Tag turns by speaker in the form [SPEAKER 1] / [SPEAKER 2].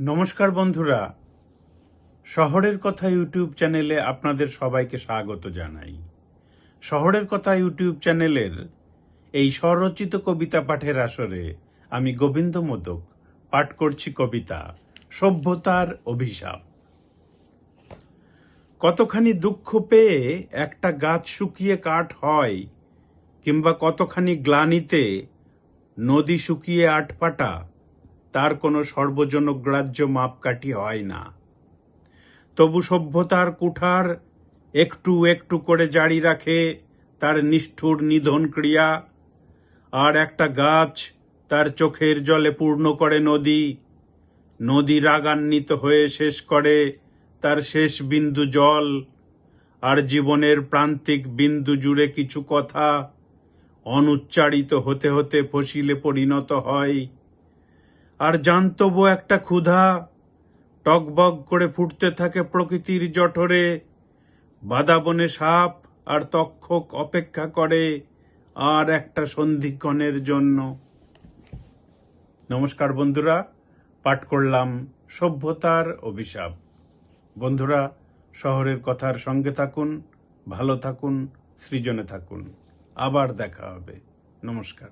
[SPEAKER 1] নমস্কার বন্ধুরা। শহরের কথা ইউটিউব চ্যানেলে আপনাদের সবাইকে স্বাগত জানাই। শহরের কথা ইউটিউব চ্যানেলের এই স্বরচিত কবিতা পাঠের আসরে আমি গোবিন্দ মোদক পাঠ করছি কবিতা সভ্যতার অভিশাপ। কতখানি দুঃখ পেয়ে একটা গাছ শুকিয়ে কাঠ হয় কিংবা কতখানি গ্লানিতে নদী শুকিয়ে আটপাটা তার কোনো সর্বজনগ্রাহ্য মাপকাঠি হয় না। তবু সভ্যতার কুঠার একটু একটু করে জারি রাখে তার নিষ্ঠুর নিধন ক্রিয়া, আর একটা গাছ তার চোখের জলে পূর্ণ করে নদী নদী রাগান্বিত হয়ে শেষ করে তার শেষ বিন্দু জল, আর জীবনের প্রান্তিক বিন্দু জুড়ে কিছু কথা অনুচ্চারিত হতে হতে ফসিলে পরিণত হয়। আর জানতবো একটা ক্ষুধা টকবক করে ফুটতে থাকে প্রকৃতির জঠরে। বাদাবনে সাপ আর তক্ষক অপেক্ষা করে আর একটা সন্ধিক্ষণের জন্য। নমস্কার বন্ধুরা, পাঠ করলাম সভ্যতার অভিশাপ। বন্ধুরা, শহরের কথার সঙ্গে থাকুন, ভালো থাকুন, সৃজনে থাকুন। আবার দেখা হবে। নমস্কার।